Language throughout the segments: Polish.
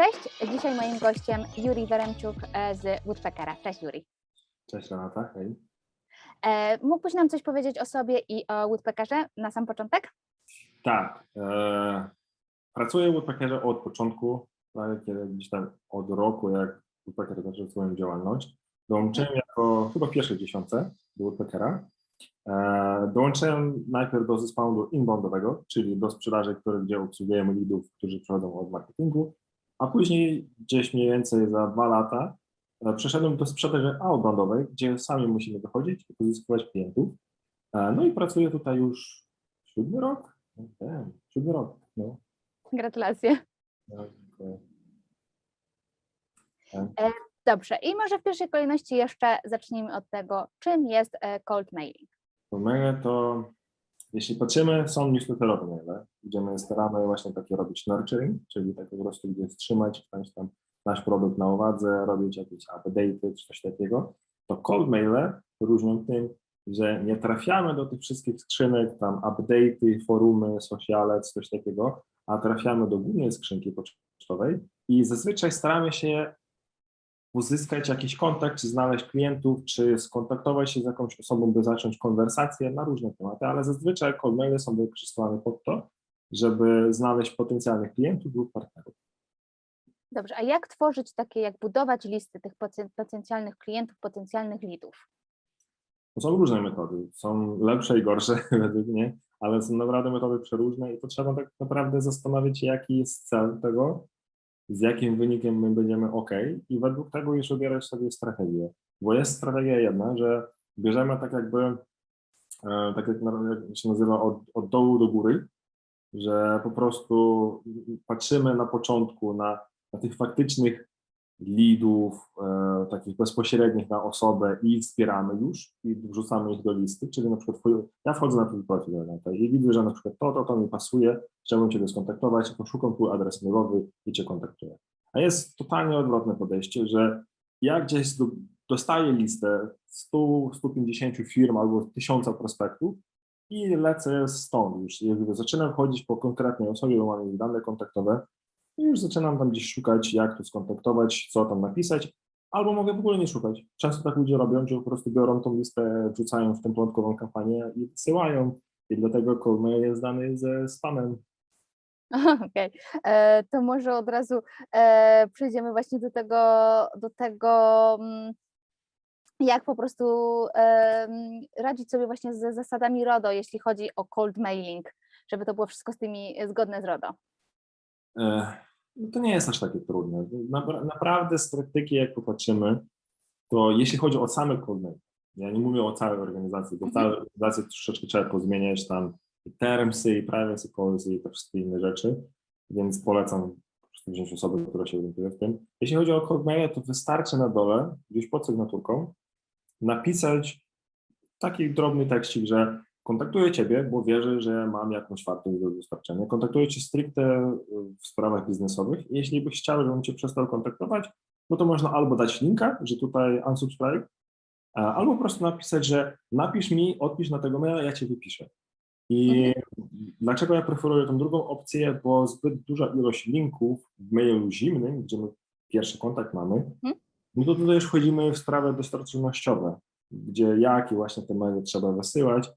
Cześć, dzisiaj moim gościem Juri Weremczuk e, z Woodpeckera. Cześć Juri. Cześć Renata, hej. E, mógłbyś nam coś powiedzieć o sobie i o Woodpeckerze na sam początek? Tak, e, pracuję w Woodpeckerze od początku, prawie kiedy gdzieś tam od roku, jak Woodpecker zaczął swoją działalność. Dołączyłem jako chyba w pierwszej dziesiątce do Woodpeckera. Dołączyłem najpierw do zespołu do inboundowego, czyli do sprzedaży, który, gdzie obsługujemy lidów, którzy przychodzą od marketingu, a później gdzieś mniej więcej za dwa lata e, przeszedłem do sprzedaży outboundowej, gdzie sami musimy wychodzić i pozyskiwać klientów. E, no i pracuję tutaj już siódmy rok. Damn, siódmy rok. No, Gratulacje. no, dziękuję. Dobrze, i może w pierwszej kolejności jeszcze zacznijmy od tego, czym jest e, cold mailing. To maile to, jeśli patrzymy, są newsletterowe maile, gdzie my staramy właśnie takie robić nurturing, czyli tak po prostu gdzie trzymać ktoś tam nasz produkt na uwadze, robić jakieś update'y czy coś takiego, to cold maile różnią tym, że nie trafiamy do tych wszystkich skrzynek, tam update'y, forumy, sociale, coś takiego, a trafiamy do głównej skrzynki pocztowej i zazwyczaj staramy się uzyskać jakiś kontakt, czy znaleźć klientów, czy skontaktować się z jakąś osobą, by zacząć konwersację na różne tematy, ale zazwyczaj cold maile są wykorzystywane pod to, żeby znaleźć potencjalnych klientów lub partnerów. Dobrze, a jak tworzyć takie, jak budować listy tych poten- potencjalnych klientów, potencjalnych lidów? To są różne metody, są lepsze i gorsze według mnie, ale są naprawdę metody przeróżne i to trzeba tak naprawdę zastanowić się, jaki jest cel tego, z jakim wynikiem my będziemy ok i według tego już wybierać sobie strategię. Bo jest strategia jedna, że bierzemy tak jakby, e, tak jak się nazywa, od, od dołu do góry, że po prostu patrzymy na początku na, na tych faktycznych leadów, e, takich bezpośrednich na osobę i wspieramy już i wrzucamy ich do listy, czyli na przykład ja wchodzę na twój profil Renata, i widzę, że na przykład to, to, to mi pasuje, chciałbym Ciebie skontaktować, to szukam Twój adres mailowy i Cię kontaktuję. A jest totalnie odwrotne podejście, że ja gdzieś do, dostaję listę 100-150 firm albo 1000 prospektów i lecę stąd już. Jakby zaczynam chodzić po konkretnej osobie, bo mam dane kontaktowe i już zaczynam tam gdzieś szukać, jak to skontaktować, co tam napisać, albo mogę w ogóle nie szukać. Często tak ludzie robią, że po prostu biorą tą listę, wrzucają w tę podatkową kampanię i wysyłają. I dlatego cold mail jest dany ze spamem. Okej, e, to może od razu e, przejdziemy właśnie do tego, do tego, mm, jak po prostu em, radzić sobie właśnie ze zasadami RODO, jeśli chodzi o cold mailing, żeby to było wszystko z tymi zgodne z RODO. E, no to nie jest aż takie trudne. Napra- Naprawdę z praktyki, jak popatrzymy, to jeśli chodzi o same mail, ja nie mówię o całej organizacji, bo całej organizacji troszeczkę trzeba pozmieniać tam i termsy, i privacy policy, i te wszystkie inne rzeczy, więc polecam po prostu wziąć osobę, która się orientuje w tym. Jeśli chodzi o cold maile, to wystarczy na dole, gdzieś pod sygnaturką, napisać taki drobny tekstik, że kontaktuję Ciebie, bo wierzę, że mam jakąś wartość do dostarczenia. Kontaktuję Cię stricte w sprawach biznesowych. Jeśli byś chciał, żebym Cię przestał kontaktować, no to można albo dać linka, że tutaj unsubscribe, a- albo po prostu napisać, że napisz mi, odpisz na tego maila, ja Cię wypiszę. I dlaczego ja preferuję tą drugą opcję? Bo zbyt duża ilość linków w mailu zimnym, gdzie my pierwszy kontakt mamy, Mhm. no to tutaj już wchodzimy w sprawy dostarcznościowe, gdzie jakie właśnie te maile trzeba wysyłać.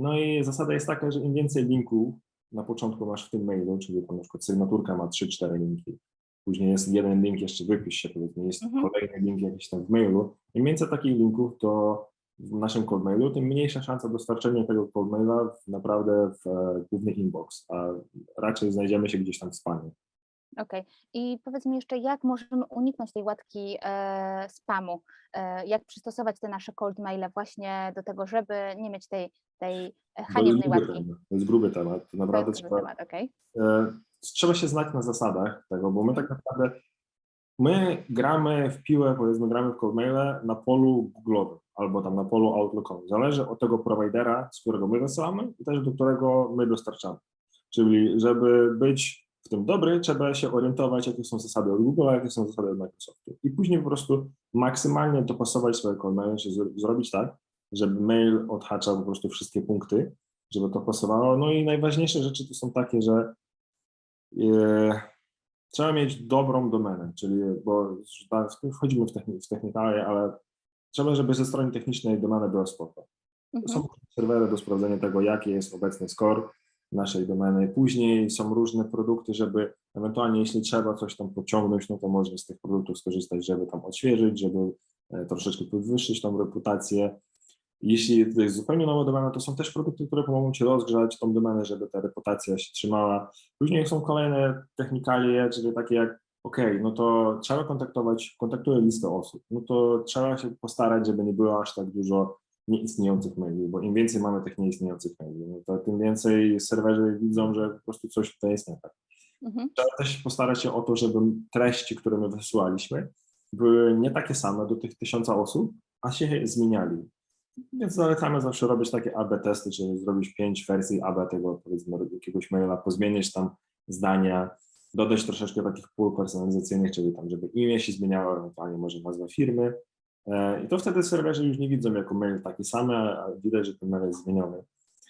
No i zasada jest taka, że im więcej linków na początku masz w tym mailu, czyli tam na przykład sygnaturka ma 3-4 linki, później jest jeden link, jeszcze wypisz się powiedzmy, jest Mhm. kolejny link jakiś tam w mailu. Im więcej takich linków, to w naszym cold mailu, tym mniejsza szansa dostarczenia tego cold maila w, naprawdę w e, główny inbox, a raczej znajdziemy się gdzieś tam w spamie. Okej, i powiedz mi jeszcze, jak możemy uniknąć tej łatki e, spamu? E, jak przystosować te nasze cold maile właśnie do tego, żeby nie mieć tej, tej e, To haniebnej łatki? temat, To jest gruby temat. To To naprawdę jest trzeba, temat, okej? e, trzeba się znać na zasadach tego, bo my tak naprawdę my gramy w piłę, powiedzmy, gramy w cold maile na polu Google'owym albo tam na polu Outlookowym. Zależy od tego prowajdera, z którego my wysyłamy i też do którego my dostarczamy. Czyli żeby być w tym dobry, trzeba się orientować, jakie są zasady od Google, jakie są zasady od Microsoftu. I później po prostu maksymalnie dopasować swoje maile, czy zro- zrobić tak, żeby mail odhaczał po prostu wszystkie punkty, żeby to pasowało. No i najważniejsze rzeczy to są takie, że e, trzeba mieć dobrą domenę, czyli, bo wchodzimy w, techni- w technikalie, ale trzeba, żeby ze strony technicznej domena była spoko. Mhm. Są serwery do sprawdzenia tego, jaki jest obecny score naszej domeny. Później są różne produkty, żeby ewentualnie, jeśli trzeba coś tam pociągnąć, no to można z tych produktów skorzystać, żeby tam odświeżyć, żeby e, troszeczkę podwyższyć tą reputację. Jeśli to jest zupełnie nowa domena, to są też produkty, które pomogą Ci rozgrzać tą domenę, żeby ta reputacja się trzymała. Później są kolejne technikalie, czyli takie jak OK, no to trzeba kontaktować, kontaktuję listę osób, no to trzeba się postarać, żeby nie było aż tak dużo nieistniejących maili, bo im więcej mamy tych nieistniejących maili, no to tym więcej serwerzy widzą, że po prostu coś tutaj jest nie tak. Mhm. Trzeba też postarać się o to, żeby treści, które my wysyłaliśmy, były nie takie same do tych tysiąca osób, a się zmieniali. Więc zalecamy zawsze robić takie AB testy, czyli zrobić pięć wersji AB tego powiedzmy jakiegoś maila, pozmieniać tam zdania, dodać troszeczkę takich pól personalizacyjnych, czyli tam, żeby imię się zmieniało, ewentualnie może nazwa firmy. E, I to wtedy serwerzy już nie widzą jako mail taki sam, a widać, że ten mail jest zmieniony.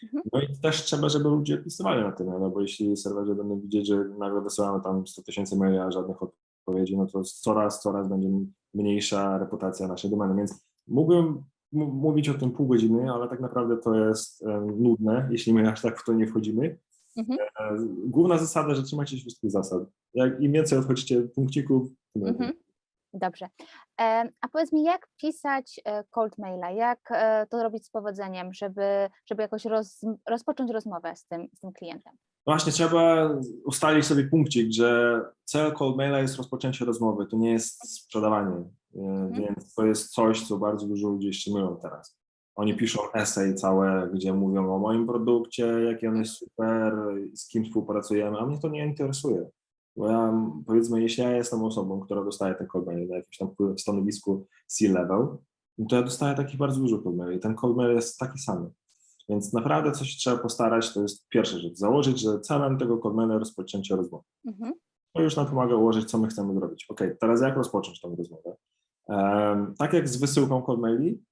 Mhm. No i też trzeba, żeby ludzie pisywali na tym, no bo jeśli serwerzy będą widzieć, że nagle wysyłamy tam 100 tysięcy maili, a żadnych odpowiedzi, no to coraz, coraz będzie mniejsza reputacja naszej domeny. Więc mógłbym mówić o tym pół godziny, ale tak naprawdę to jest nudne, jeśli my aż tak w to nie wchodzimy. Mhm. E, Główna zasada, że trzymacie się wszystkich zasad. Jak im więcej odchodzicie punkcików, tym. Mhm. Dobrze. A powiedz mi, jak pisać e, cold maila? Jak e, to robić z powodzeniem, żeby, żeby jakoś roz, rozpocząć rozmowę z tym, z tym klientem? Właśnie trzeba ustalić sobie punkcik, że cel cold maila jest rozpoczęcie rozmowy, to nie jest sprzedawanie, e, więc to jest coś, co bardzo dużo ludzi jeszcze mylą teraz. Oni piszą essay całe, gdzie mówią o moim produkcie, jaki on jest super, z kim współpracujemy, a mnie to nie interesuje. Bo ja, powiedzmy, jeśli ja jestem osobą, która dostaje ten cold mail na jakimś tam stanowisku C-level, no to ja dostaję takich bardzo dużo cold maili i ten cold mail jest taki sam. Więc naprawdę coś trzeba postarać, to jest pierwsza rzecz, założyć, że celem tego cold maila jest rozpoczęcie rozmowy. Mhm. To już nam pomaga ułożyć, co my chcemy zrobić. Ok, teraz jak rozpocząć tą rozmowę? Em, tak jak z wysyłką cold maili,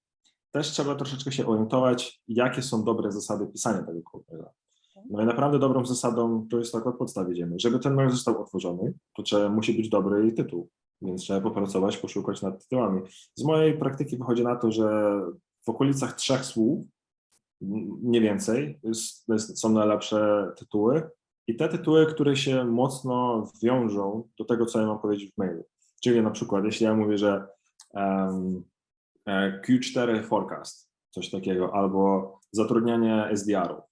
też trzeba troszeczkę się orientować, jakie są dobre zasady pisania tego cold maila. No i naprawdę dobrą zasadą to jest tak od podstaw idziemy. Żeby ten mail został otworzony, to trzeba, musi być dobry tytuł, więc trzeba popracować, poszukać nad tytułami. Z mojej praktyki wychodzi na to, że w okolicach trzech słów, nie więcej, są najlepsze tytuły i te tytuły, które się mocno wiążą do tego, co ja mam powiedzieć w mailu. Czyli na przykład, jeśli ja mówię, że em, e, Q4 forecast, coś takiego, albo zatrudnianie SDR-ów,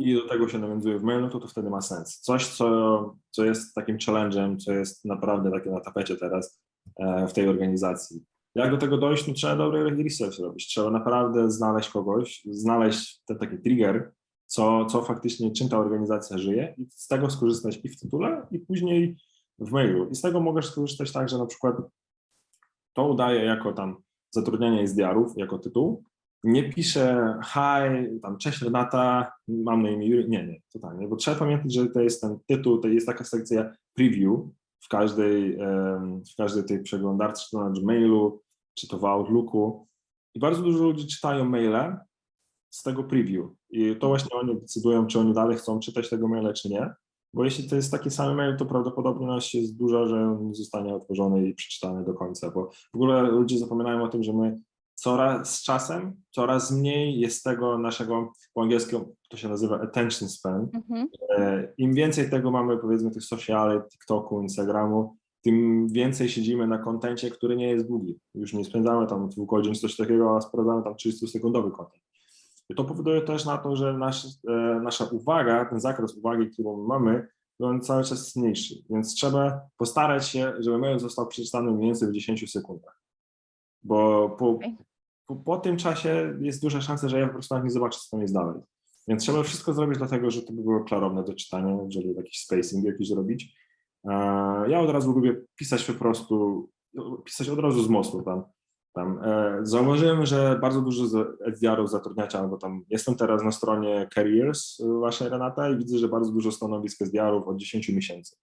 i do tego się nawiązuje w mailu, to to wtedy ma sens. Coś, co, co jest takim challenge'em, co jest naprawdę takie na tapecie teraz e, w tej organizacji. Jak do tego dojść? No, trzeba dobry research robić. Trzeba naprawdę znaleźć kogoś, znaleźć ten taki trigger, co, co faktycznie, czym ta organizacja żyje i z tego skorzystać i w tytule, i później w mailu. I z tego możesz skorzystać tak, że na przykład to udaje jako tam zatrudnianie SDR-ów, jako tytuł, nie piszę hi, tam cześć Renata, mam na imię Jury. Nie, nie, totalnie, bo trzeba pamiętać, że to jest ten tytuł, to jest taka sekcja preview w każdej, w każdej tej przeglądarce, czy to na Gmailu, czy to w Outlooku. I bardzo dużo ludzi czytają maile z tego preview. I to właśnie oni decydują, czy oni dalej chcą czytać tego maila, czy nie. Bo jeśli to jest taki sam mail, to prawdopodobność jest duża, że on nie zostanie otworzony i przeczytany do końca, bo w ogóle ludzie zapominają o tym, że my coraz z czasem, coraz mniej jest tego naszego, po angielsku to się nazywa attention span. Mhm. E, Im więcej tego mamy, powiedzmy, tych sociali, TikToku, Instagramu, tym więcej siedzimy na kontencie, który nie jest długi. Już nie spędzamy tam dwóch godzin, czy coś takiego, a sprawdzamy tam 30-sekundowy kontent. I to powoduje też na to, że nasz, e, nasza uwaga, ten zakres uwagi, którą mamy, no on cały czas jest mniejszy. Więc trzeba postarać się, żeby mail został przeczytany mniej więcej w 10 sekundach. Bo po. Po, po tym czasie jest duża szansa, że ja po prostu nawet nie zobaczę, co tam jest dalej. Więc trzeba wszystko zrobić dlatego, że to by było klarowne do czytania, żeby jakiś spacing jakiś zrobić. Ja od razu lubię pisać po prostu, pisać od razu z mostu tam. tam. E, Zauważyłem, że bardzo dużo SDR-ów zatrudniacie, albo tam jestem teraz na stronie Careers y, waszej Renata i widzę, że bardzo dużo stanowisk SDR-ów od 10 miesięcy.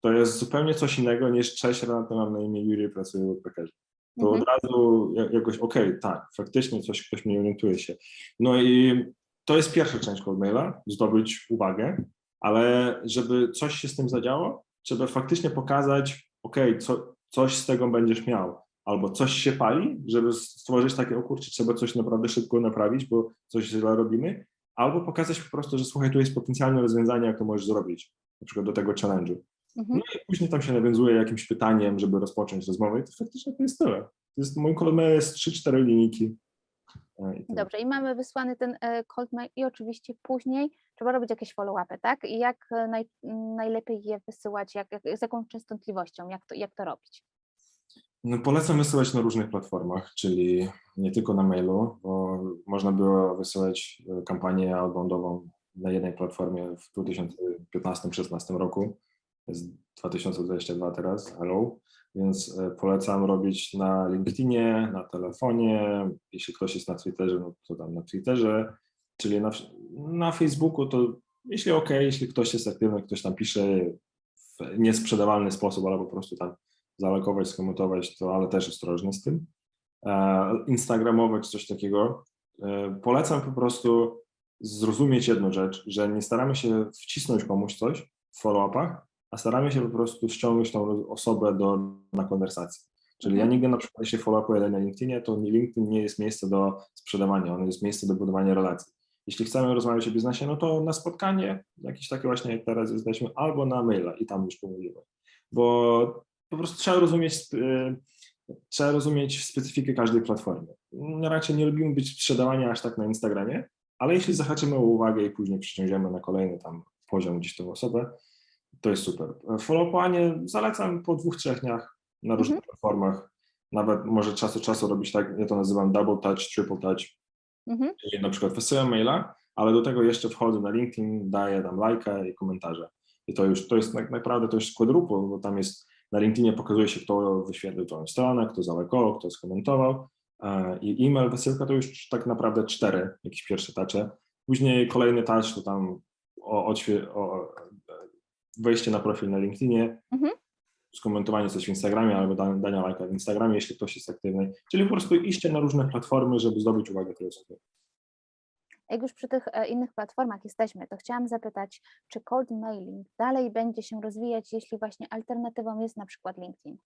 To jest zupełnie coś innego niż cześć Renata, mam na imię Juri, pracuję w Workpackerze to Mhm. od razu ja- jakoś, okej, tak, faktycznie coś, ktoś mnie orientuje się. No i to jest pierwsza część cold maila, zdobyć uwagę, ale żeby coś się z tym zadziało, trzeba faktycznie pokazać, ok, co, coś z tego będziesz miał, albo coś się pali, żeby stworzyć takie, o kurczę, trzeba coś naprawdę szybko naprawić, bo coś źle robimy, albo pokazać po prostu, że słuchaj, tu jest potencjalne rozwiązanie, jak to możesz zrobić, na przykład do tego challenge'u. Mhm. No i później tam się nawiązuje jakimś pytaniem, żeby rozpocząć rozmowę i to faktycznie to jest tyle. To jest, mój kolor jest 3-4 linijki. E, i. Dobrze, i mamy wysłany ten e, cold mail i oczywiście później trzeba robić jakieś follow-upy, tak? I jak e, naj, najlepiej je wysyłać, jak, jak, z jaką częstotliwością, jak to, jak to robić? No, polecam wysyłać na różnych platformach, czyli nie tylko na mailu, bo można było wysyłać kampanię outboundową na jednej platformie w 2015-16 roku. Jest 2022 teraz, hello. Więc e, polecam robić na LinkedInie, na telefonie. Jeśli ktoś jest na Twitterze, no to tam na Twitterze, czyli na, na Facebooku to jeśli ok, jeśli ktoś jest aktywny, ktoś tam pisze w niesprzedawalny sposób, ale po prostu tam zalekować, skomentować, to ale też ostrożnie z tym. E, Instagramowe coś takiego. E, Polecam po prostu zrozumieć jedną rzecz, że nie staramy się wcisnąć komuś coś w follow-upach, a staramy się po prostu ściągnąć tą osobę do, na konwersację. Czyli ja Mhm. nigdy na przykład, jeśli follow-upuję na LinkedInie, to LinkedIn nie jest miejsce do sprzedawania, on jest miejsce do budowania relacji. Jeśli chcemy rozmawiać o biznesie, no to na spotkanie, jakieś takie właśnie jak teraz jesteśmy, albo na maila i tam już pomówimy. Bo po prostu trzeba rozumieć, y, trzeba rozumieć specyfikę każdej platformy. Raczej nie lubimy być sprzedawani aż tak na Instagramie, ale jeśli zahaczymy o uwagę i później przyciągniemy na kolejny tam poziom gdzieś tą osobę, to jest super. Follow-upowanie zalecam po dwóch, trzech dniach na różnych platformach. Nawet może czas od czasu robić tak, ja to nazywam double touch, triple touch, Mhm. Czyli na przykład wysyłam maila, ale do tego jeszcze wchodzę na LinkedIn, daję tam lajka i komentarze. I to już, to jest naprawdę to już quadruple, bo tam jest, na LinkedInie pokazuje się, kto wyświetlił tą stronę, kto zalajkował, kto skomentował e, i e-mail, wysyłka to już tak naprawdę cztery, jakieś pierwsze tacze. Później kolejny touch to tam o, o wejście na profil na LinkedInie, Mhm. skomentowanie coś w Instagramie albo da- dania lajka w Instagramie, jeśli ktoś jest aktywny. Czyli po prostu iście na różne platformy, żeby zdobyć uwagę tej osoby. Jak już przy tych e, innych platformach jesteśmy, to chciałam zapytać, czy cold mailing dalej będzie się rozwijać, jeśli właśnie alternatywą jest na przykład LinkedIn?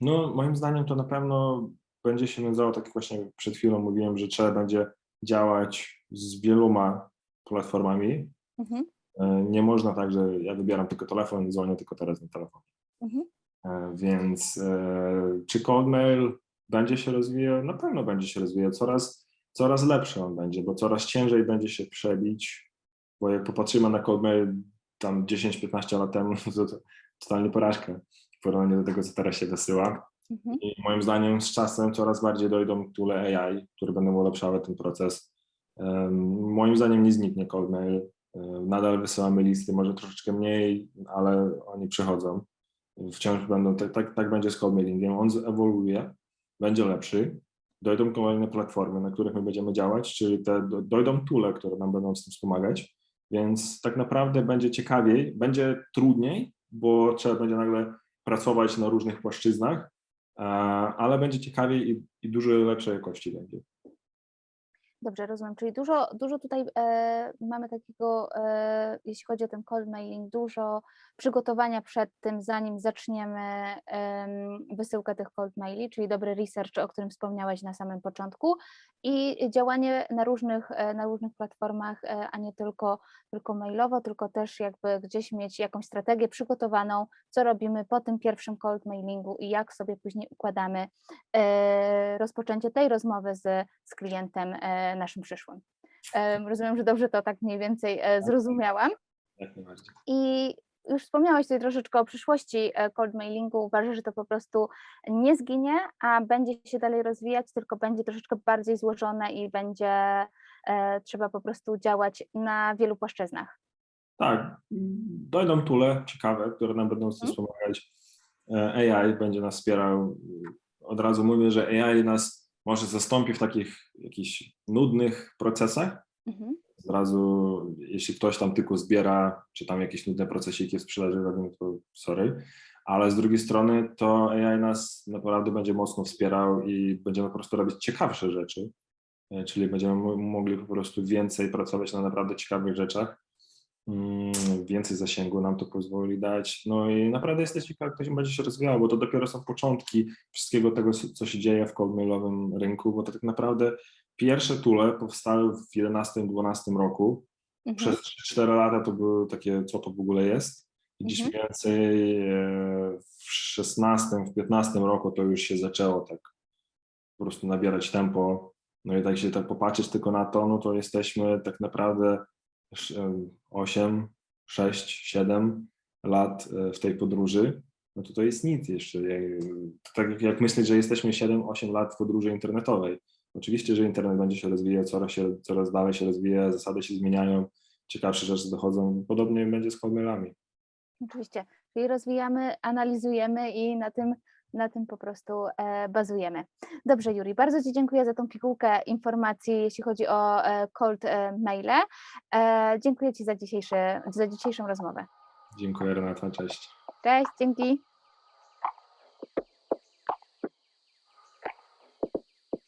No, moim zdaniem to na pewno będzie się wiązało, tak jak właśnie przed chwilą mówiłem, że trzeba będzie działać z wieloma platformami. Mhm. E, Nie można tak, że ja wybieram tylko telefon i dzwonię tylko teraz na telefon. Mhm. E, Więc e, czy cold mail będzie się rozwijał? Na pewno będzie się rozwijał. Coraz, coraz lepszy on będzie, bo coraz ciężej będzie się przebić, bo jak popatrzymy na cold mail tam 10-15 lat temu, to, to totalnie porażka w porównaniu do tego, co teraz się wysyła. Mhm. I moim zdaniem z czasem coraz bardziej dojdą tule AI, które będą ulepszały ten proces. Em, Moim zdaniem nie zniknie cold mail. Em, Nadal wysyłamy listy, może troszeczkę mniej, ale oni przychodzą. Wciąż będą, tak, tak, tak będzie z mailingiem. On ewoluuje, będzie lepszy. Dojdą kolejne platformy, na których my będziemy działać, czyli te do- dojdą tule, które nam będą z tym wspomagać. Więc tak naprawdę będzie ciekawiej, będzie trudniej, bo trzeba będzie nagle pracować na różnych płaszczyznach, e, ale będzie ciekawiej i, i dużo lepszej jakości będzie. Dobrze, rozumiem. Czyli dużo, dużo tutaj e, mamy takiego, e, jeśli chodzi o ten cold mailing, dużo przygotowania przed tym, zanim zaczniemy em, wysyłkę tych cold maili, czyli dobry research, o którym wspomniałeś na samym początku i działanie na różnych, e, na różnych platformach, e, a nie tylko, tylko mailowo, tylko też jakby gdzieś mieć jakąś strategię przygotowaną, co robimy po tym pierwszym cold mailingu i jak sobie później układamy e, rozpoczęcie tej rozmowy z, z klientem e, naszym przyszłym. Em, Rozumiem, że dobrze to tak mniej więcej e, zrozumiałam. Jak najbardziej. I już wspomniałeś tutaj troszeczkę o przyszłości e, cold mailingu. Uważasz, że to po prostu nie zginie, a będzie się dalej rozwijać, tylko będzie troszeczkę bardziej złożone i będzie e, trzeba po prostu działać na wielu płaszczyznach. Tak, dojdą tule ciekawe, które nam będą Mhm. wspomagać. AI będzie nas wspierał. Od razu mówię, że AI nas może zastąpi w takich jakichś nudnych procesach, Mhm. od razu, jeśli ktoś tam tylko zbiera, czy tam jakieś nudne procesiki w sprzedaży to sorry, ale z drugiej strony to AI nas naprawdę będzie mocno wspierał i będziemy po prostu robić ciekawsze rzeczy, E, czyli będziemy mo- mogli po prostu więcej pracować na naprawdę ciekawych rzeczach. Mm, więcej zasięgu nam to pozwoli dać. No i naprawdę jestem ciekaw, jak to się będzie się rozwijało, bo to dopiero są początki wszystkiego tego, co się dzieje w cold-mailowym rynku, bo to tak naprawdę pierwsze tule powstały w 11-12 roku. Mhm. Przez 4 lata to były takie, co to w ogóle jest. I Dziś Mhm. więcej e, w 16, w 15 roku to już się zaczęło tak po prostu nabierać tempo. No i tak się tak popatrzeć tylko na to, no to jesteśmy tak naprawdę 8, 6, 7 lat e, w tej podróży. No to to jest nic jeszcze. Tak jak- myśleć, że jesteśmy 7-8 lat w podróży internetowej. Oczywiście, że internet będzie się rozwijał, coraz, się, coraz dalej się rozwija, zasady się zmieniają, ciekawsze rzeczy dochodzą. Podobnie będzie z hotmailami. Oczywiście, czyli rozwijamy, analizujemy i na tym, na tym po prostu e, bazujemy. Dobrze, Juri, bardzo Ci dziękuję za tą pigułkę informacji, jeśli chodzi o e, cold e, maile. Dziękuję Ci za, dzisiejszy, za dzisiejszą rozmowę. Dziękuję Renata, cześć. Cześć, dzięki.